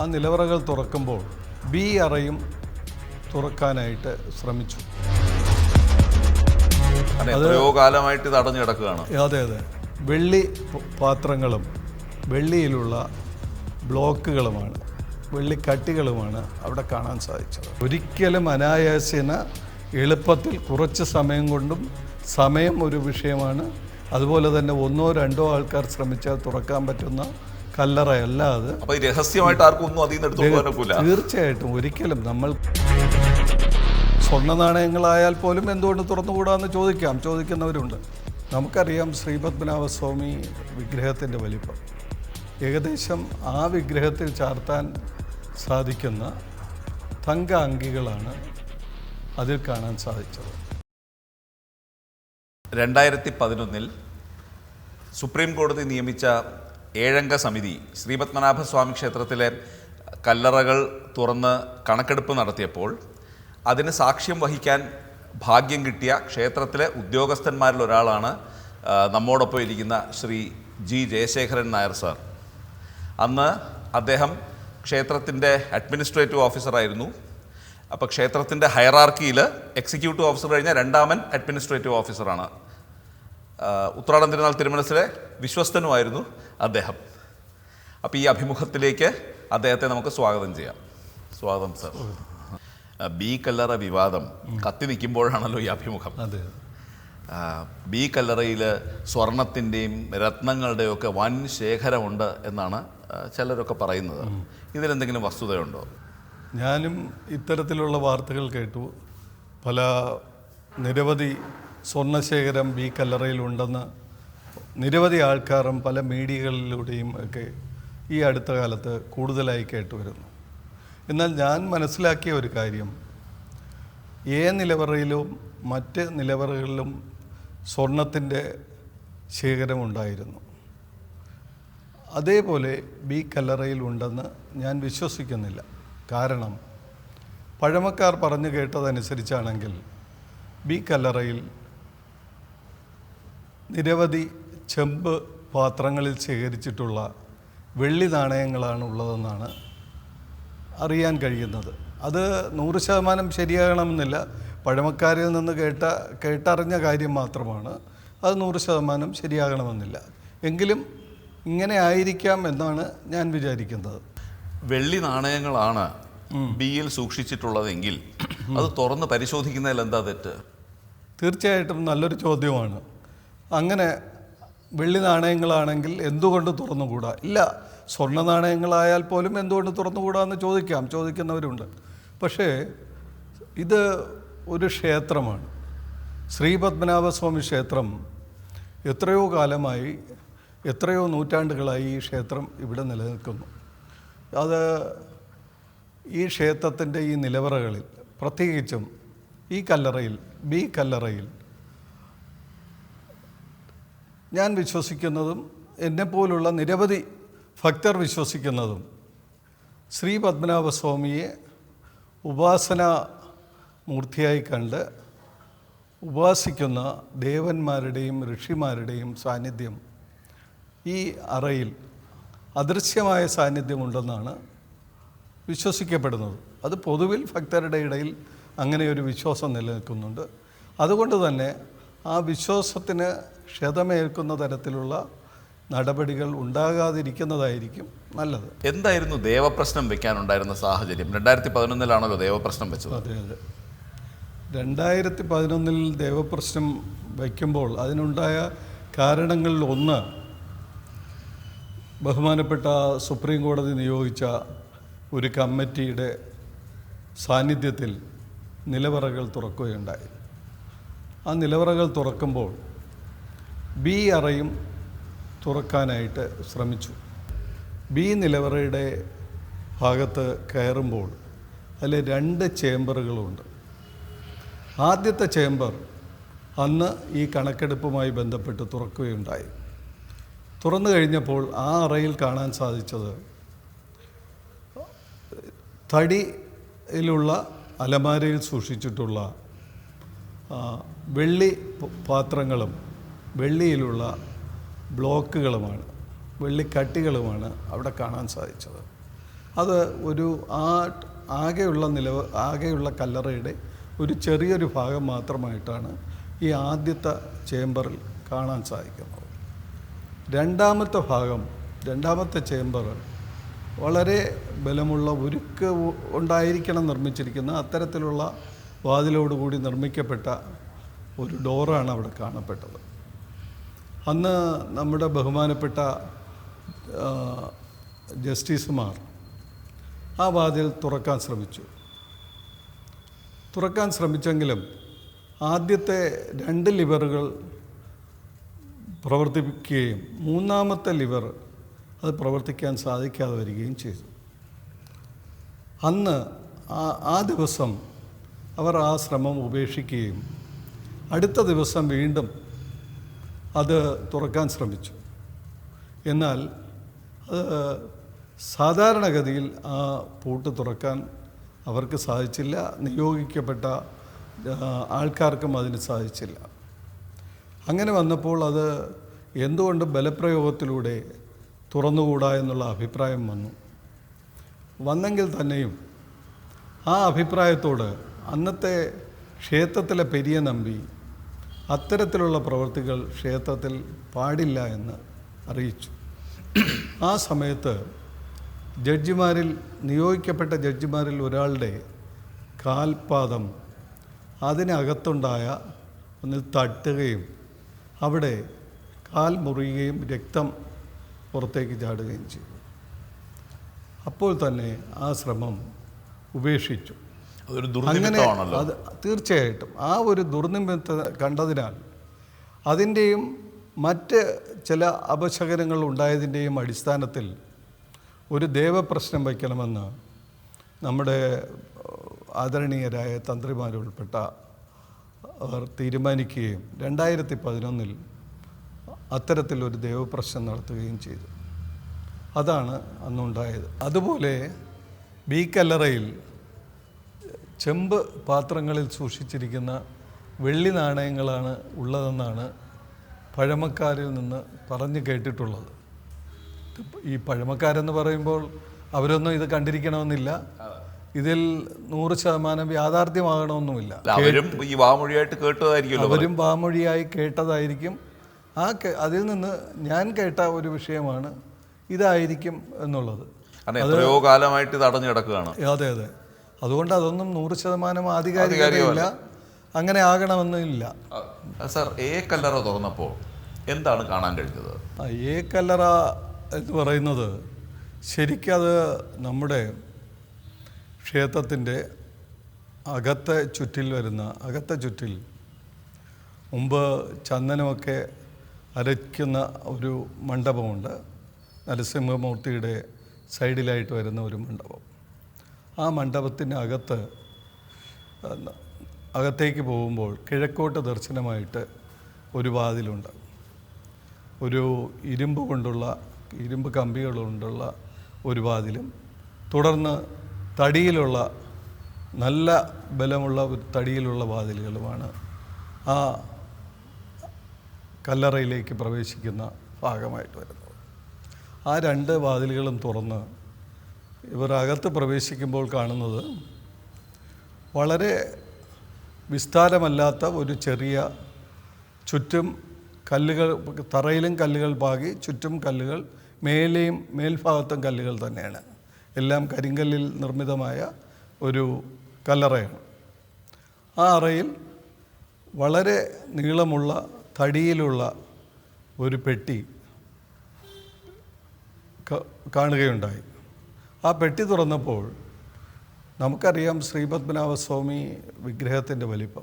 ആ നിലവറകൾ തുറക്കുമ്പോൾ ബി അറയും തുറക്കാനായിട്ട് ശ്രമിച്ചു. എത്രയോ കാലമായിട്ട് ഇത് അടഞ്ഞു കിടക്കുകയാണ്. അതെ അതെ. വെള്ളി പാത്രങ്ങളും വെള്ളിയിലുള്ള ബ്ലോക്കുകളുമാണ് വെള്ളിക്കട്ടികളുമാണ് അവിടെ കാണാൻ സാധിച്ചത്. ഒരിക്കലും അനായാസേന എളുപ്പത്തിൽ കുറച്ച് സമയം കൊണ്ടും സമയം ഒരു വിഷയമാണ്. അതുപോലെ തന്നെ ഒന്നോ രണ്ടോ ആൾക്കാർ ശ്രമിച്ചാൽ തുറക്കാൻ പറ്റുന്ന കല്ലറയല്ല അത്. അപ്പൊ രഹസ്യമായിട്ട് ആർക്കും ഒന്നും അതിൽ നിന്ന് തീർച്ചയായിട്ടും. ഒരിക്കലും നമ്മൾ സ്വർണ നാണയങ്ങളായാൽ പോലും എന്തുകൊണ്ട് തുറന്നുകൂടാന്ന് ചോദിക്കാം. ചോദിക്കുന്നവരുണ്ട്. നമുക്കറിയാം ശ്രീപത്മനാഭസ്വാമി വിഗ്രഹത്തിന്റെ വലിപ്പം. ഏകദേശം ആ വിഗ്രഹത്തിൽ ചാർത്താൻ സാധിക്കുന്ന തങ്ക അങ്കികളാണ് അതിൽ കാണാൻ സാധിച്ചത്. രണ്ടായിരത്തി പതിനൊന്നിൽ സുപ്രീം കോടതി നിയമിച്ച ഏഴംഗ സമിതി ശ്രീപത്മനാഭ സ്വാമി ക്ഷേത്രത്തിലെ കല്ലറകൾ തുറന്ന് കണക്കെടുപ്പ് നടത്തിയപ്പോൾ അതിന് സാക്ഷ്യം വഹിക്കാൻ ഭാഗ്യം കിട്ടിയ ക്ഷേത്രത്തിലെ ഉദ്യോഗസ്ഥന്മാരിൽ ഒരാളാണ് നമ്മോടൊപ്പം ഇരിക്കുന്ന ശ്രീ ജി ജയശേഖരൻ നായർ സാർ. അന്ന് അദ്ദേഹം ക്ഷേത്രത്തിന്റെ അഡ്മിനിസ്ട്രേറ്റീവ് ഓഫീസറായിരുന്നു അപ്പോൾ ക്ഷേത്രത്തിന്റെ ഹയറാർക്കിയിൽ എക്സിക്യൂട്ടീവ് ഓഫീസർ കഴിഞ്ഞാൽ രണ്ടാമൻ അഡ്മിനിസ്ട്രേറ്റീവ് ഓഫീസറാണ്. ഉത്രാടം തിരുനാൾ തിരുമനസിലെ വിശ്വസ്തനുമായിരുന്നു അദ്ദേഹം. അപ്പോൾ ഈ അഭിമുഖത്തിലേക്ക് അദ്ദേഹത്തെ നമുക്ക് സ്വാഗതം ചെയ്യാം. സ്വാഗതം സർ. ബി കല്ലറ വിവാദം കത്തി നിൽക്കുമ്പോഴാണല്ലോ ഈ അഭിമുഖം. അതെ. ബി കല്ലറയിൽ സ്വർണത്തിന്റെയും രത്നങ്ങളുടെയൊക്കെ വൻ ശേഖരമുണ്ട് എന്നാണ് ചിലരൊക്കെ പറയുന്നത്. ഇതിലെന്തെങ്കിലും വസ്തുതയുണ്ടോ? ഞാനും ഇത്തരത്തിലുള്ള വാർത്തകൾ കേട്ടു. പല നിരവധി സ്വർണശേഖരം ബി കല്ലറയിലുണ്ടെന്ന് നിരവധി ആൾക്കാരും പല മീഡിയകളിലൂടെയും ഒക്കെ ഈ അടുത്ത കാലത്ത് കൂടുതലായി കേട്ടുവരുന്നു. എന്നാൽ ഞാൻ മനസ്സിലാക്കിയ ഒരു കാര്യം. ഏ നിലവറയിലും മറ്റ് നിലവറകളിലും സ്വർണത്തിന്റെ ശേഖരമുണ്ടായിരുന്നു അതേപോലെ ബി കല്ലറയിൽ ഉണ്ടെന്ന് ഞാൻ വിശ്വസിക്കുന്നില്ല. കാരണം പഴമക്കാർ പറഞ്ഞു കേട്ടതനുസരിച്ചാണെങ്കിൽ ബി കല്ലറയിൽ നിരവധി ചെമ്പ് പാത്രങ്ങളിൽ ശേഖരിച്ചിട്ടുള്ള വെള്ളി നാണയങ്ങളാണ് ഉള്ളതെന്നാണ് അറിയാൻ കഴിയുന്നത്. അത് നൂറ് ശതമാനം ശരിയാകണമെന്നില്ല. പഴമക്കാരിൽ നിന്ന് കേട്ട കേട്ടറിഞ്ഞ കാര്യം മാത്രമാണ്. അത് നൂറ് ശതമാനം ശരിയാകണമെന്നില്ല. എങ്കിലും ഇങ്ങനെ ആയിരിക്കാം എന്നാണ് ഞാൻ വിചാരിക്കുന്നത്. വെള്ളി നാണയങ്ങളാണ് ബിയിൽ സൂക്ഷിച്ചിട്ടുള്ളതെങ്കിൽ അത് തുറന്ന് പരിശോധിക്കുന്നതിൽ എന്താ തെറ്റ്? തീർച്ചയായിട്ടും നല്ലൊരു ചോദ്യമാണ്. അങ്ങനെ വെള്ളി നാണയങ്ങളാണെങ്കിൽ എന്തുകൊണ്ട് തുറന്നുകൂടാ? ഇല്ല സ്വർണ നാണയങ്ങളായാൽ പോലും എന്തുകൊണ്ട് തുറന്നുകൂടാ എന്ന് ചോദിക്കാം. ചോദിക്കുന്നവരുണ്ട്. പക്ഷേ ഇത് ഒരു ക്ഷേത്രമാണ്. ശ്രീ പത്മനാഭസ്വാമി ക്ഷേത്രം എത്രയോ കാലമായി എത്രയോ നൂറ്റാണ്ടുകളായി ഈ ക്ഷേത്രം ഇവിടെ നിലനിൽക്കുന്നു. അത് ഈ ക്ഷേത്രത്തിന്റെ ഈ നിലവറകളിൽ പ്രത്യേകിച്ചും ഈ കല്ലറയിൽ ബി കല്ലറയിൽ ഞാൻ വിശ്വസിക്കുന്നതും എന്നെപ്പോലുള്ള നിരവധി ഭക്തർ വിശ്വസിക്കുന്നതും ശ്രീ പത്മനാഭസ്വാമിയെ ഉപാസന മൂർത്തിയായി കണ്ട് ഉപാസിക്കുന്ന ദേവന്മാരുടെയും ഋഷിമാരുടെയും സാന്നിധ്യം ഈ അറയിൽ അദൃശ്യമായ സാന്നിധ്യമുണ്ടെന്നാണ് വിശ്വസിക്കപ്പെടുന്നത്. അത് പൊതുവിൽ ഭക്തരുടെ ഇടയിൽ അങ്ങനെ ഒരു വിശ്വാസം നിലനിൽക്കുന്നുണ്ട്. അതുകൊണ്ട് തന്നെ ആ വിശ്വാസത്തിന് ക്ഷതമേൽക്കുന്ന തരത്തിലുള്ള നടപടികൾ ഉണ്ടാകാതിരിക്കുന്നതായിരിക്കും നല്ലത്. എന്തായിരുന്നു ദേവപ്രശ്നം വെക്കാനുണ്ടായിരുന്ന സാഹചര്യം? രണ്ടായിരത്തി പതിനൊന്നിലാണല്ലോ ദേവപ്രശ്നം വെച്ചത്. അതെ അതെ. രണ്ടായിരത്തി പതിനൊന്നിൽ ദേവപ്രശ്നം വയ്ക്കുമ്പോൾ അതിനുണ്ടായ കാരണങ്ങളിൽ ഒന്ന് ബഹുമാനപ്പെട്ട സുപ്രീം കോടതി നിയോഗിച്ച ഒരു കമ്മിറ്റിയുടെ സാന്നിധ്യത്തിൽ നിലവറകൾ തുറക്കുകയുണ്ടായി. ആ നിലവറകൾ തുറക്കുമ്പോൾ ബി അറയും തുറക്കാനായിട്ട് ശ്രമിച്ചു. ബി നിലവറയുടെ ഭാഗത്ത് കയറുമ്പോൾ അതിൽ രണ്ട് ചേംബറുകളുണ്ട്. ആദ്യത്തെ ചേംബർ അന്ന് ഈ കണക്കെടുപ്പുമായി ബന്ധപ്പെട്ട് തുറക്കുകയുണ്ടായി. തുറന്നു കഴിഞ്ഞപ്പോൾ ആ അറയിൽ കാണാൻ സാധിച്ചത് തടിയിലുള്ള അലമാരയിൽ സൂക്ഷിച്ചിട്ടുള്ള വെള്ളി പാത്രങ്ങളും വെള്ളിയിലുള്ള ബ്ലോക്കുകളുമാണ് വെള്ളിക്കട്ടികളുമാണ് അവിടെ കാണാൻ സാധിച്ചത്. അത് ഒരു ആ ആകെയുള്ള നിലവ് ആകെയുള്ള കല്ലറയുടെ ഒരു ചെറിയൊരു ഭാഗം മാത്രമായിട്ടാണ് ഈ ആദ്യത്തെ ചേംബറിൽ കാണാൻ സാധിക്കുന്നത്. രണ്ടാമത്തെ ഭാഗം രണ്ടാമത്തെ ചേംബർ വളരെ ബലമുള്ള ഉരുക്ക് ഉണ്ടായിരിക്കണം നിർമ്മിച്ചിരിക്കുന്ന അത്തരത്തിലുള്ള വാതിലോടുകൂടി നിർമ്മിക്കപ്പെട്ട ഒരു ഡോറാണ് അവിടെ കാണപ്പെട്ടത്. അന്ന് നമ്മുടെ ബഹുമാനപ്പെട്ട ജസ്റ്റിസുമാർ ആ വാതിൽ തുറക്കാൻ ശ്രമിച്ചു. തുറക്കാൻ ശ്രമിച്ചെങ്കിലും ആദ്യത്തെ രണ്ട് ലിവറുകൾ പ്രവർത്തിപ്പിക്കുകയും മൂന്നാമത്തെ ലിവർ അത് പ്രവർത്തിക്കാൻ സാധിക്കാതെ വരികയും ചെയ്തു. അന്ന് ആ ദിവസം അവർ ആ ശ്രമം ഉപേക്ഷിക്കുകയും അടുത്ത ദിവസം വീണ്ടും അത് തുറക്കാൻ ശ്രമിച്ചു. എന്നാൽ സാധാരണഗതിയിൽ ആ പൂട്ട് തുറക്കാൻ അവർക്ക് സാധിച്ചില്ല നിയോഗിക്കപ്പെട്ട ആൾക്കാർക്കും അതിന് സാധിച്ചില്ല. അങ്ങനെ വന്നപ്പോൾ അത് എന്തുകൊണ്ട് ബലപ്രയോഗത്തിലൂടെ തുറന്നുകൂടാ എന്നുള്ള അഭിപ്രായം വന്നു. വന്നെങ്കിൽ തന്നെയും ആ അഭിപ്രായത്തോട് അന്നത്തെ ക്ഷേത്രത്തിലെ പെരിയ നമ്പി അത്തരത്തിലുള്ള പ്രവൃത്തികൾ ക്ഷേത്രത്തിൽ പാടില്ല എന്ന് അറിയിച്ചു. ആ സമയത്ത് ജഡ്ജിമാരിൽ നിയോഗിക്കപ്പെട്ട ജഡ്ജിമാരിൽ ഒരാളുടെ കാൽപാദം അതിനകത്തുണ്ടായ ഒന്നിൽ തട്ടുകയും അവിടെ കാൽ മുറിയുകയും രക്തം പുറത്തേക്ക് ചാടുകയും ചെയ്തു. അപ്പോൾ തന്നെ ആ ശ്രമം ഉപേക്ഷിച്ചു. അങ്ങനെ അത് തീർച്ചയായിട്ടും. ആ ഒരു ദുർനിമിത്ത കണ്ടതിനാൽ അതിന്റെയും മറ്റ് ചില അപശകനങ്ങൾ ഉണ്ടായതിന്റെയും അടിസ്ഥാനത്തിൽ ഒരു ദേവപ്രശ്നം വയ്ക്കണമെന്ന് നമ്മുടെ ആദരണീയരായ തന്ത്രിമാരുൾപ്പെട്ട അവർ തീരുമാനിക്കുകയും രണ്ടായിരത്തി പതിനൊന്നിൽ അത്തരത്തിലൊരു ദേവപ്രശ്നം നടത്തുകയും ചെയ്തു. അതാണ് അന്നുണ്ടായത്. അതുപോലെ ബി കല്ലറയിൽ ചെമ്പ് പാത്രങ്ങളിൽ സൂക്ഷിച്ചിരിക്കുന്ന വെള്ളി നാണയങ്ങളാണ് ഉള്ളതെന്നാണ് പഴമക്കാരിൽ നിന്ന് പറഞ്ഞു കേട്ടിട്ടുള്ളത്. ഈ പഴമക്കാരെന്ന് പറയുമ്പോൾ അവരൊന്നും ഇത് കണ്ടിരിക്കണമെന്നില്ല. ഇതിൽ നൂറ് ശതമാനം യാഥാർത്ഥ്യമാകണമെന്നുമില്ല. അവരും ഈ വാമൊഴിയായിട്ട് കേട്ടതായിരിക്കും അവരും വാമൊഴിയായി കേട്ടതായിരിക്കും. ആ അതിൽ നിന്ന് ഞാൻ കേട്ട ഒരു വിഷയമാണ് ഇതായിരിക്കും എന്നുള്ളത്. എത്രയോ കാലമായിട്ട് ഇത് അടഞ്ഞു കിടക്കുകയാണ്. അതെ അതെ. അതുകൊണ്ട് അതൊന്നും നൂറ് ശതമാനം ആധികാരികമല്ല. അങ്ങനെ ആകണമെന്നില്ല സാർ എ കല്ലറ തുറന്നപ്പോൾ എന്താണ് കാണാൻ കഴിഞ്ഞത്? ആ, ഏ കല്ലറ എന്ന് പറയുന്നത് ശരിക്കത് നമ്മുടെ ക്ഷേത്രത്തിന്റെ അകത്തെ ചുറ്റിൽ വരുന്ന അകത്തെ ചുറ്റിൽ മുമ്പ് ചന്ദനമൊക്കെ അരയ്ക്കുന്ന ഒരു മണ്ഡപമുണ്ട്. നരസിംഹമൂർത്തിയുടെ സൈഡിലായിട്ട് വരുന്ന ഒരു മണ്ഡപം. ആ മണ്ഡപത്തിനകത്ത് അകത്തേക്ക് പോകുമ്പോൾ കിഴക്കോട്ട് ദർശനമായിട്ട് ഒരു വാതിലുണ്ട്. ഒരു ഇരുമ്പ് കൊണ്ടുള്ള ഇരുമ്പ് കമ്പികൾ കൊണ്ടുള്ള ഒരു വാതിലും തുടർന്ന് തടിയിലുള്ള നല്ല ബലമുള്ള തടിയിലുള്ള വാതിലുകളുമാണ് ആ കല്ലറയിലേക്ക് പ്രവേശിക്കുന്ന ഭാഗമായിട്ട് വരുന്നത്. ആ രണ്ട് വാതിലുകളും തുറന്ന് ഇവർ അകത്ത് പ്രവേശിക്കുമ്പോൾ കാണുന്നത് വളരെ വിസ്താരമല്ലാത്ത ഒരു ചെറിയ ചുറ്റും കല്ലുകൾ തറയിലും കല്ലുകൾ പാകി ചുറ്റും കല്ലുകൾ മേലെയും മേൽഭാഗത്തും കല്ലുകൾ തന്നെയാണ്. എല്ലാം കരിങ്കല്ലിൽ നിർമ്മിതമായ ഒരു കല്ലറയാണ്. ആ അറയിൽ വളരെ നീളമുള്ള തടിയിലുള്ള ഒരു പെട്ടി കാണുകയുണ്ടായി. ആ പെട്ടി തുറന്നപ്പോൾ നമുക്കറിയാം ശ്രീപത്മനാഭസ്വാമി വിഗ്രഹത്തിന്റെ വലിപ്പം.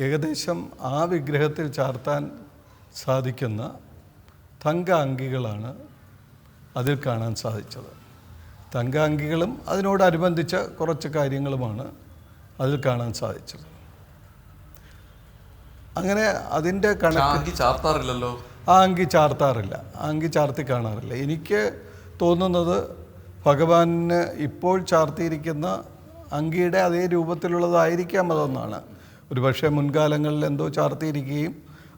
ഏകദേശം ആ വിഗ്രഹത്തിൽ ചാർത്താൻ സാധിക്കുന്ന തങ്ക അങ്കികളാണ് അതിൽ കാണാൻ സാധിച്ചത്. തങ്ക അങ്കികളും അതിനോടനുബന്ധിച്ച കുറച്ച് കാര്യങ്ങളുമാണ് അതിൽ കാണാൻ സാധിച്ചത്. അങ്ങനെ അതിന്റെ കണക്ക് ചാർത്താറില്ലല്ലോ? ആ അങ്കി ചാർത്താറില്ല. ആ അങ്കി ചാർത്തി കാണാറില്ല. എനിക്ക് തോന്നുന്നത് ഭഗവാന് ഇപ്പോൾ ചാർത്തിയിരിക്കുന്ന അങ്കിയുടെ അതേ രൂപത്തിലുള്ളതായിരിക്കാം അതെന്നാണ്. ഒരു പക്ഷേ മുൻകാലങ്ങളിൽ എന്തോ ചാർത്തിയിരിക്കുകയും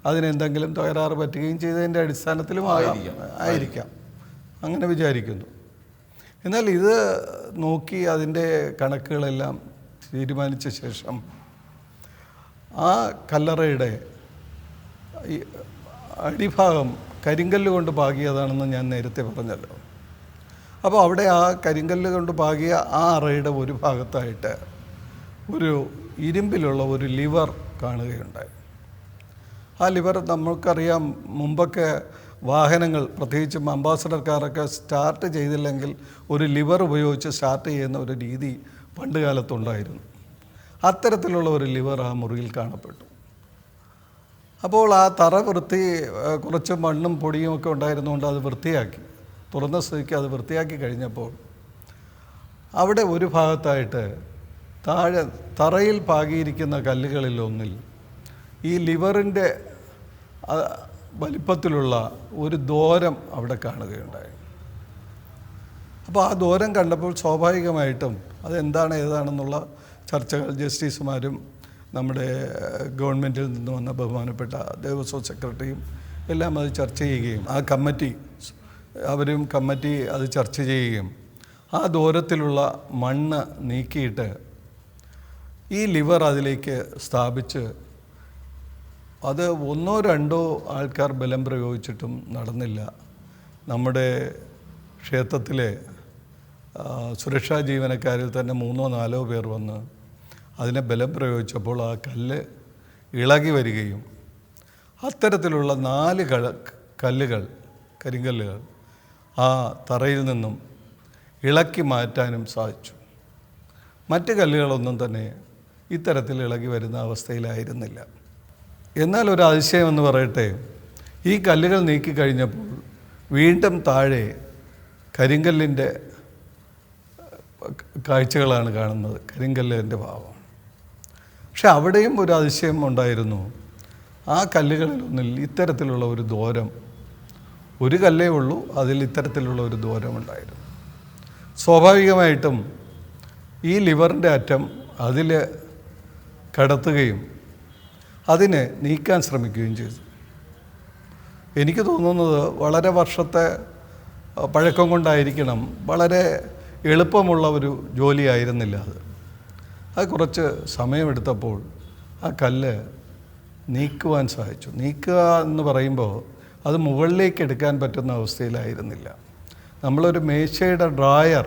അതിനെന്തെങ്കിലും തകരാറ് പറ്റുകയും ചെയ്തതിന്റെ അടിസ്ഥാനത്തിലും ആയിരിക്കാം. അങ്ങനെ വിചാരിക്കുന്നു. എന്നാൽ ഇത് നോക്കി അതിന്റെ കണക്കുകളെല്ലാം തീരുമാനിച്ച ശേഷം ആ കല്ലറയുടെ അടിഭാഗം കരിങ്കല്ല് കൊണ്ട് പാകിയതാണെന്ന് ഞാൻ നേരത്തെ പറഞ്ഞല്ലോ. അപ്പോൾ അവിടെ ആ കരിങ്കല്ല് കൊണ്ട് പാകിയ ആ അറയുടെ ഒരു ഭാഗത്തായിട്ട് ഒരു ഇരുമ്പിലുള്ള ഒരു ലിവർ കാണുകയുണ്ടായി. ആ ലിവർ നമുക്കറിയാം മുമ്പൊക്കെ വാഹനങ്ങൾ പ്രത്യേകിച്ചും അംബാസഡർക്കാരൊക്കെ സ്റ്റാർട്ട് ചെയ്തില്ലെങ്കിൽ ഒരു ലിവർ ഉപയോഗിച്ച് സ്റ്റാർട്ട് ചെയ്യുന്ന ഒരു രീതി പണ്ട് കാലത്തുണ്ടായിരുന്നു. അത്തരത്തിലുള്ള ഒരു ലിവർ ആ മുറിയിൽ കാണപ്പെട്ടു. അപ്പോൾ ആ തറ വൃത്തി കുറച്ച് മണ്ണും പൊടിയും ഒക്കെ ഉണ്ടായിരുന്നുകൊണ്ട് അത് വൃത്തിയാക്കി. തുറന്ന സ്ഥിതിക്ക് അത് വൃത്തിയാക്കി കഴിഞ്ഞപ്പോൾ അവിടെ ഒരു ഭാഗത്തായിട്ട് താഴെ തറയിൽ പാകിയിരിക്കുന്ന കല്ലുകളിൽ ഒന്നിൽ ഈ ലിവറിന്റെ വലിപ്പത്തിലുള്ള ഒരു ദോരം അവിടെ കാണുകയുണ്ടായി. അപ്പോൾ ആ ദൂരം കണ്ടപ്പോൾ സ്വാഭാവികമായിട്ടും അതെന്താണ് ഏതാണെന്നുള്ള ചർച്ചകൾ ജസ്റ്റിസുമാരും നമ്മുടെ ഗവൺമെന്റിൽ നിന്ന് വന്ന ബഹുമാനപ്പെട്ട ദേവസ്വം സെക്രട്ടറിയും എല്ലാം അത് ചർച്ച ചെയ്യുകയും ആ കമ്മിറ്റി അവരും കമ്മിറ്റി അത് ചർച്ച ചെയ്യുകയും ആ ദൂരത്തിലുള്ള മണ്ണ് നീക്കിയിട്ട് ഈ ലിവർ അതിലേക്ക് സ്ഥാപിച്ച് അത് ഒന്നോ രണ്ടോ ആൾക്കാർ ബലം പ്രയോഗിച്ചിട്ടും നടന്നില്ല. നമ്മുടെ ക്ഷേത്രത്തിലെ സുരക്ഷാ ജീവനക്കാരിൽ തന്നെ മൂന്നോ നാലോ പേർ വന്ന് അതിനെ ബലം പ്രയോഗിച്ചപ്പോൾ ആ കല്ല് ഇളകി വരികയും അത്തരത്തിലുള്ള നാല് കല്ലുകൾ കരിങ്കല്ലുകൾ ആ തറയിൽ നിന്നും ഇളക്കി മാറ്റാനും സാധിച്ചു. മറ്റ് കല്ലുകളൊന്നും തന്നെ ഇത്തരത്തിൽ ഇളകി വരുന്ന അവസ്ഥയിലായിരുന്നില്ല. എന്നാൽ ഒരു അതിശയം എന്ന് പറയട്ടെ ഈ കല്ലുകൾ നീക്കിക്കഴിഞ്ഞപ്പോൾ വീണ്ടും താഴെ കരിങ്കല്ലിന്റെ കാഴ്ചകളാണ് കാണുന്നത് കരിങ്കല്ലിന്റെ ഭാവം. പക്ഷെ അവിടെയും ഒരു അതിശയം ഉണ്ടായിരുന്നു. ആ കല്ലുകളിലൊന്നിൽ ഇത്തരത്തിലുള്ള ഒരു ദൂരം ഒരു കല്ലേ ഉള്ളൂ. അതിൽ ഇത്തരത്തിലുള്ള ഒരു ദൂരം ഉണ്ടായിരുന്നു. സ്വാഭാവികമായിട്ടും ഈ ലിവറിന്റെ അറ്റം അതിൽ കടത്തുകയും അതിനെ നീക്കാൻ ശ്രമിക്കുകയും ചെയ്തു. എനിക്ക് തോന്നുന്നത് വളരെ വർഷത്തെ പഴക്കം കൊണ്ടായിരിക്കണം വളരെ എളുപ്പമുള്ള ഒരു ജോലിയായിരുന്നില്ല അത്. അത് കുറച്ച് സമയമെടുത്തപ്പോൾ ആ കല്ല് നീക്കുവാൻ സഹായിച്ചു നീക്കുക എന്ന് പറയുമ്പോൾ അത് മുകളിലേക്ക് എടുക്കാൻ പറ്റുന്ന അവസ്ഥയിലായിരുന്നില്ല. നമ്മളൊരു മേശയുടെ ഡ്രായർ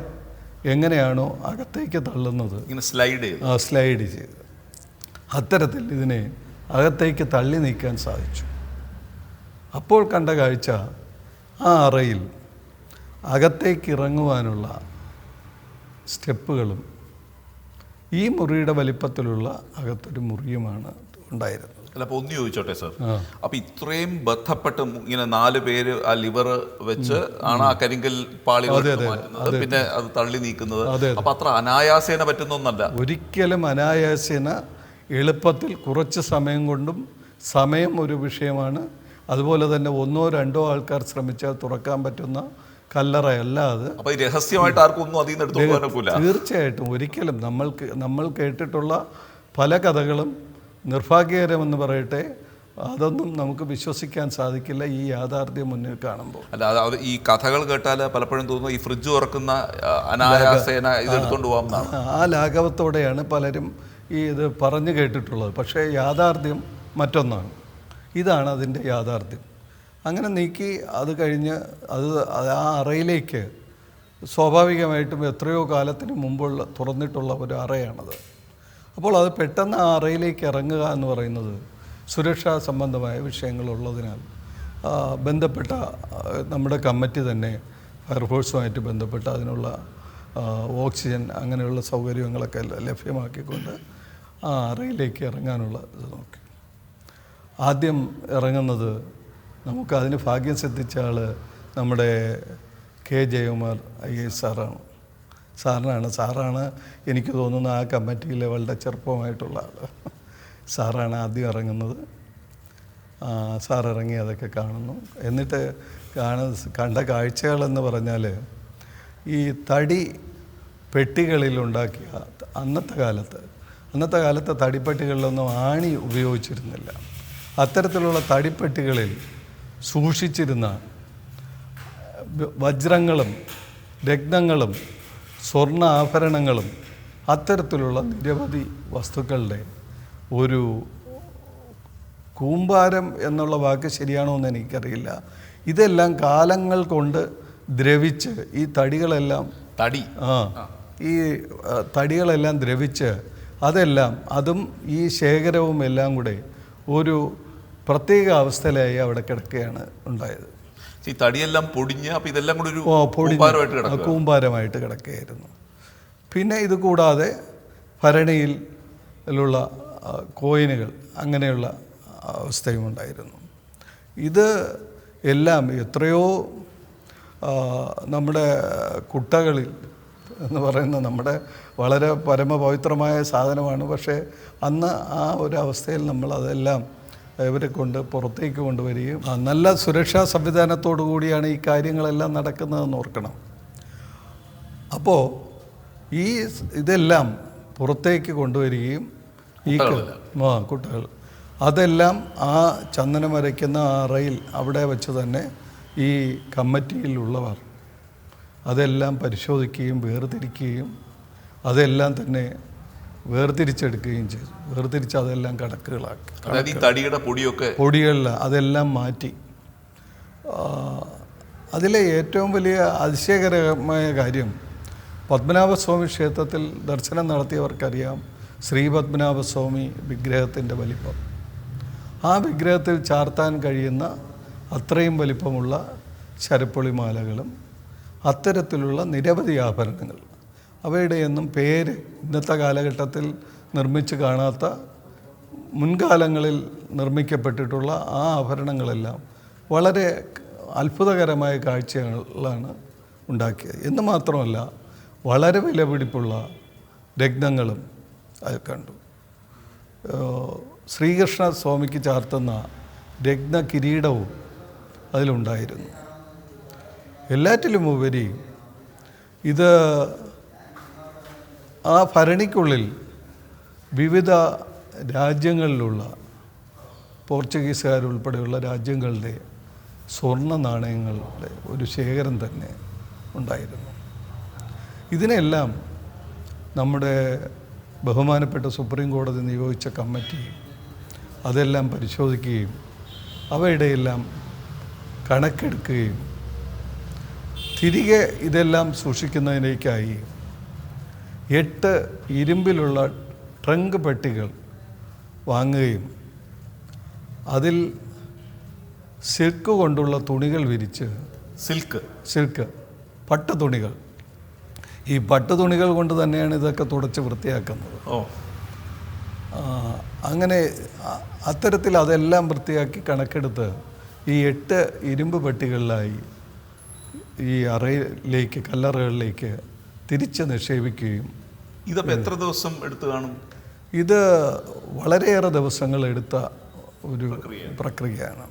എങ്ങനെയാണോ അകത്തേക്ക് തള്ളുന്നത് ഇങ്ങനെ സ്ലൈഡ് ചെയ്തു. സ്ലൈഡ് ചെയ്ത്. അത്തരത്തിൽ ഇതിനെ അകത്തേക്ക് തള്ളി നീക്കാൻ സാധിച്ചു. അപ്പോൾ കണ്ട കാഴ്ച ആ അറയിൽ അകത്തേക്ക് ഇറങ്ങുവാനുള്ള സ്റ്റെപ്പുകളും ഈ മുറിയുടെ വലിപ്പത്തിലുള്ള അകത്തൊരു മുറിയുമാണ് ഉണ്ടായിരുന്നത്. അല്ല അപ്പൊ ഒന്ന് ചോദിച്ചോട്ടെ സർ അപ്പോൾ അപ്പൊ ഇത്രയും ബന്ധപ്പെട്ട് ഇങ്ങനെ നാല് പേര് ആ ലിവർ വെച്ച് ആണ് ആ കരിങ്കൽ പാളി മാറ്റുന്നത്. പിന്നെ അത് തള്ളി നീക്കുന്നത്. അപ്പം അത്ര അനായാസേന പറ്റുന്ന ഒന്നല്ല ഒരിക്കലും അനായാസേന എളുപ്പത്തിൽ കുറച്ച് സമയം കൊണ്ടും സമയം ഒരു വിഷയമാണ്. അതുപോലെ തന്നെ ഒന്നോ രണ്ടോ ആൾക്കാർ ശ്രമിച്ചാൽ തുറക്കാൻ പറ്റുന്ന കല്ലറയല്ല അത്. രഹസ്യമായിട്ട് ആർക്കും ഒന്നും അതിൽ നിന്ന് തീർച്ചയായിട്ടും ഒരിക്കലും നമ്മൾക്ക് നമ്മൾ കേട്ടിട്ടുള്ള പല കഥകളും നിർഭാഗ്യകരമെന്ന് പറയട്ടെ അതൊന്നും നമുക്ക് വിശ്വസിക്കാൻ സാധിക്കില്ല ഈ യാഥാർത്ഥ്യം മുന്നിൽ കാണുമ്പോൾ. അല്ല അത് ഈ കഥകൾ കേട്ടാൽ പലപ്പോഴും തോന്നുന്നു ഈ ഫ്രിഡ്ജ് തുറക്കുന്ന അനായാസേന ഇതെടുത്തുകൊണ്ട് പോകാം ആ ലാഘവത്തോടെയാണ് പലരും ഈ ഇത് പറഞ്ഞു കേട്ടിട്ടുള്ളത്. പക്ഷേ യാഥാർത്ഥ്യം മറ്റൊന്നാണ്. ഇതാണ് അതിന്റെ യാഥാർത്ഥ്യം. അങ്ങനെ നീക്കി അത് കഴിഞ്ഞ് അത് ആ അറയിലേക്ക് സ്വാഭാവികമായിട്ടും എത്രയോ കാലത്തിന് മുമ്പുള്ള തുറന്നിട്ടുള്ള ഒരു അറയാണത്. അപ്പോൾ അത് പെട്ടെന്ന് അറയിലേക്ക് ഇറങ്ങുക എന്ന് പറയുന്നത് സുരക്ഷാ സംബന്ധമായ വിഷയങ്ങളുള്ളതിനാൽ ബന്ധപ്പെട്ട നമ്മുടെ കമ്മിറ്റി തന്നെ ഫയർഫോഴ്സുമായിട്ട് ബന്ധപ്പെട്ട് അതിനുള്ള ഓക്സിജൻ അങ്ങനെയുള്ള സൗകര്യങ്ങളൊക്കെ ലഭ്യമാക്കിക്കൊണ്ട് ആ അറയിലേക്ക് ഇറങ്ങാനുള്ള ഇത് നോക്കി. ആദ്യം ഇറങ്ങുന്നത് നമുക്ക് അതിന് ഭാഗ്യം സിദ്ധിച്ച ആൾ നമ്മുടെ കെ ജയകുമാർ ഐ എസ് സാറാണ്. സാറിനാണ്. സാറാണ് എനിക്ക് തോന്നുന്നു ആ കമ്മിറ്റി വളരെ ചെറുപ്പമായിട്ടുള്ള ആൾ. സാറാണ് ആദ്യം ഇറങ്ങുന്നത്. സാറിറങ്ങി ഇറങ്ങി അതൊക്കെ കാണുന്നു. എന്നിട്ട് കാണ കണ്ട കാഴ്ചകളെന്ന് പറഞ്ഞാൽ ഈ തടി പെട്ടികളിൽ ഉണ്ടാക്കിയ അന്നത്തെ കാലത്ത് അന്നത്തെ കാലത്തെ തടിപ്പെട്ടികളിലൊന്നും ആണി ഉപയോഗിച്ചിരുന്നില്ല. അത്തരത്തിലുള്ള തടിപ്പെട്ടികളിൽ സൂക്ഷിച്ചിരുന്ന വജ്രങ്ങളും രത്നങ്ങളും സ്വർണ ആഭരണങ്ങളും അത്തരത്തിലുള്ള നിരവധി വസ്തുക്കളുടെ ഒരു കൂമ്പാരം എന്നുള്ള വാക്ക് ശരിയാണോ എന്ന് എനിക്കറിയില്ല. ഇതെല്ലാം കാലങ്ങൾ കൊണ്ട് ദ്രവിച്ച് ഈ തടികളെല്ലാം തടി. ആ ഈ തടികളെല്ലാം ദ്രവിച്ച് അതെല്ലാം അതും ഈ ശേഖരവും എല്ലാം കൂടെ ഒരു പ്രത്യേക അവസ്ഥയിലായി അവിടെ കിടക്കുകയാണ് ഉണ്ടായത്. ഈ തടിയെല്ലാം പൊടിഞ്ഞ് അപ്പൊ ഇതെല്ലാം കൂടി ഒരു കൂമ്പാരമായിട്ട് കിടക്കുക കൂമ്പാരമായിട്ട് കിടക്കുകയായിരുന്നു. പിന്നെ ഇത് കൂടാതെ ഭരണിയിൽ ഉള്ള കോയിനുകൾ അങ്ങനെയുള്ള അവസ്ഥയും ഉണ്ടായിരുന്നു. ഇത് എല്ലാം എത്രയോ നമ്മുടെ കുട്ടകളിൽ എന്ന് പറയുന്ന നമ്മുടെ വളരെ പരമപവിത്രമായ സാധനമാണ്. പക്ഷേ അന്ന് ആ ഒരു അവസ്ഥയിൽ നമ്മൾ അതെല്ലാം ഇവരെ കൊണ്ട് പുറത്തേക്ക് കൊണ്ടുവരികയും നല്ല സുരക്ഷാ സംവിധാനത്തോടു കൂടിയാണ് ഈ കാര്യങ്ങളെല്ലാം നടക്കുന്നതെന്ന് ഓർക്കണം. അപ്പോൾ ഈ ഇതെല്ലാം പുറത്തേക്ക് കൊണ്ടുവരികയും ഈ ആ കുട്ടികൾ. അതെല്ലാം ആ ചന്ദനം വരയ്ക്കുന്ന ആ റയിൽ അവിടെ വെച്ച് തന്നെ ഈ കമ്മിറ്റിയിലുള്ളവർ അതെല്ലാം പരിശോധിക്കുകയും വേർതിരിക്കുകയും അതെല്ലാം തന്നെ വേർതിരിച്ചെടുക്കുകയും ചെയ്തു. വേർതിരിച്ച് അതെല്ലാം കടക്കുകളാക്കി. അതായത് ഈ തടിയുടെ പൊടിയൊക്കെ പൊടികളിൽ അതെല്ലാം മാറ്റി. അതിലെ ഏറ്റവും വലിയ അതിശയകരമായ കാര്യം പത്മനാഭസ്വാമി ക്ഷേത്രത്തിൽ ദർശനം നടത്തിയവർക്കറിയാം ശ്രീ പത്മനാഭസ്വാമി വിഗ്രഹത്തിന്റെ വലിപ്പം. ആ വിഗ്രഹത്തിൽ ചാർത്താൻ കഴിയുന്ന അത്രയും വലിപ്പമുള്ള ശരപ്പൊളിമാലകളും അത്തരത്തിലുള്ള നിരവധി ആഭരണങ്ങൾ അവയുടെയൊന്നും പേര് ഇന്നത്തെ കാലഘട്ടത്തിൽ നിർമ്മിച്ച് കാണാത്ത മുൻകാലങ്ങളിൽ നിർമ്മിക്കപ്പെട്ടിട്ടുള്ള ആ ആഭരണങ്ങളെല്ലാം വളരെ അത്ഭുതകരമായ കാഴ്ചകളാണ് ഉണ്ടാക്കിയത്. എന്ന് മാത്രമല്ല വളരെ വിലപിടിപ്പുള്ള രത്നങ്ങളും അത് കണ്ടു. ശ്രീകൃഷ്ണ സ്വാമിക്ക് ചാർത്തുന്ന രത്ന കിരീടവും അതിലുണ്ടായിരുന്നു. എല്ലാറ്റിലും ഉപരി ഇത് ആ ഭരണിക്കുള്ളിൽ വിവിധ രാജ്യങ്ങളിലുള്ള പോർച്ചുഗീസുകാരുൾപ്പെടെയുള്ള രാജ്യങ്ങളുടെ സ്വർണ നാണയങ്ങളുടെ ഒരു ശേഖരം തന്നെ ഉണ്ടായിരുന്നു. ഇതിനെല്ലാം നമ്മുടെ ബഹുമാനപ്പെട്ട സുപ്രീം കോടതി നിയോഗിച്ച കമ്മിറ്റി അതെല്ലാം പരിശോധിക്കുകയും അവയുടെയെല്ലാം കണക്കെടുക്കുകയും തിരികെ ഇതെല്ലാം സൂക്ഷിക്കുന്നതിലേക്കായി എട്ട് ഇരുമ്പിലുള്ള ട്രങ്ക് പെട്ടികൾ വാങ്ങുകയും അതിൽ സിൽക്ക് കൊണ്ടുള്ള തുണികൾ വിരിച്ച് സിൽക്ക് സിൽക്ക് പട്ട് തുണികൾ. ഈ പട്ട് തുണികൾ കൊണ്ട് തന്നെയാണ് ഇതൊക്കെ തുടച്ച് വൃത്തിയാക്കുന്നത്. ഓ. അങ്ങനെ അത്തരത്തിൽ അതെല്ലാം വൃത്തിയാക്കി കണക്കെടുത്ത് ഈ എട്ട് ഇരുമ്പ് പെട്ടികളിലായി ഈ അറയിലേക്ക് കല്ലറകളിലേക്ക് തിരിച്ച് നിക്ഷേപിക്കുകയും ഇതപ്പോൾ എത്ര ദിവസം എടുത്തു കാണും? ഇത് വളരെയേറെ ദിവസങ്ങൾ എടുത്ത ഒരു പ്രക്രിയയാണ്.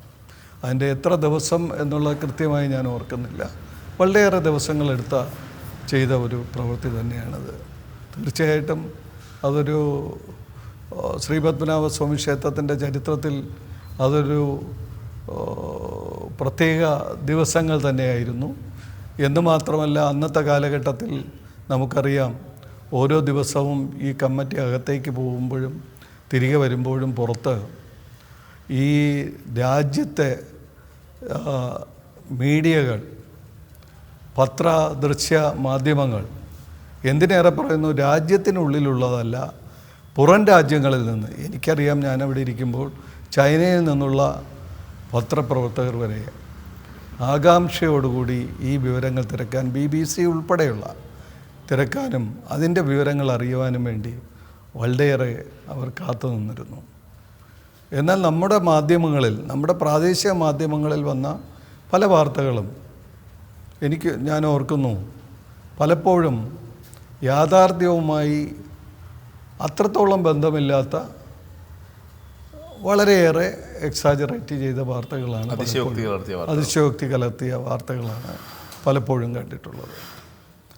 അതിന്റെ എത്ര ദിവസം എന്നുള്ളത് കൃത്യമായി ഞാൻ ഓർക്കുന്നില്ല. വളരെയേറെ ദിവസങ്ങളെടുത്ത ചെയ്ത ഒരു പ്രവൃത്തി തന്നെയാണത്. തീർച്ചയായിട്ടും അതൊരു ശ്രീപത്മനാഭ സ്വാമി ക്ഷേത്രത്തിന്റെ ചരിത്രത്തിൽ അതൊരു പ്രത്യേക ദിവസങ്ങൾ തന്നെയായിരുന്നു. എന്ന് മാത്രമല്ല അന്നത്തെ കാലഘട്ടത്തിൽ നമുക്കറിയാം. ഓരോ ദിവസവും ഈ കമ്മിറ്റി അകത്തേക്ക് പോകുമ്പോഴും തിരികെ വരുമ്പോഴും പുറത്ത് ഈ രാജ്യത്തെ മീഡിയകൾ പത്ര ദൃശ്യ മാധ്യമങ്ങൾ എന്തിനേറെ പറയുന്നു? രാജ്യത്തിനുള്ളിലുള്ളതല്ല പുറം രാജ്യങ്ങളിൽ നിന്ന്. എനിക്കറിയാം ഞാനവിടെ ഇരിക്കുമ്പോൾ ചൈനയിൽ നിന്നുള്ള പത്രപ്രവർത്തകർ വരെ ആകാംക്ഷയോടുകൂടി ഈ വിവരങ്ങൾ തിരക്കാൻ ബി ബി സി ഉൾപ്പെടെയുള്ള തിരക്കാനും അതിന്റെ വിവരങ്ങൾ അറിയുവാനും വേണ്ടി വളരെയേറെ അവർ കാത്തു നിന്നിരുന്നു. എന്നാൽ നമ്മുടെ മാധ്യമങ്ങളിൽ നമ്മുടെ പ്രാദേശിക മാധ്യമങ്ങളിൽ വന്ന പല വാർത്തകളും എനിക്ക് ഞാൻ ഓർക്കുന്നു. പലപ്പോഴും യാഥാർത്ഥ്യവുമായി അത്രത്തോളം ബന്ധമില്ലാത്ത വളരെയേറെ എക്സാജറേറ്റ് ചെയ്ത വാർത്തകളാണ് അതിശയോക്തി കലർത്തിയ വാർത്ത വാർത്തകളാണ് പലപ്പോഴും കണ്ടിട്ടുള്ളത്.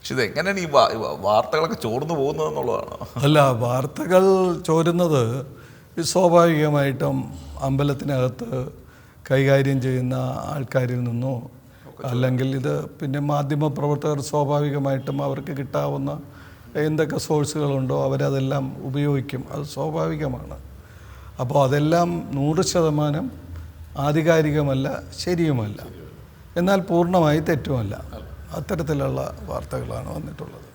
പക്ഷെ ഇത് എങ്ങനെയാണ് ഈ വാർത്തകളൊക്കെ ചോർന്നു പോകുന്നത് എന്നുള്ളതാണ് അല്ല വാർത്തകൾ ചോരുന്നത് സ്വാഭാവികമായിട്ടും അമ്പലത്തിനകത്ത് കൈകാര്യം ചെയ്യുന്ന ആൾക്കാരിൽ നിന്നോ അല്ലെങ്കിൽ ഇത് പിന്നെ മാധ്യമ പ്രവർത്തകർ സ്വാഭാവികമായിട്ടും അവർക്ക് കിട്ടാവുന്ന എന്തൊക്കെ സോഴ്സുകളുണ്ടോ അവരതെല്ലാം ഉപയോഗിക്കും. അത് സ്വാഭാവികമാണ്. അപ്പോൾ അതെല്ലാം നൂറ് ശതമാനം ആധികാരികമല്ല ശരിയുമല്ല. എന്നാൽ പൂർണമായി തെറ്റുമല്ല. അത്തരത്തിലുള്ള വാർത്തകളാണ് വന്നിട്ടുള്ളത്.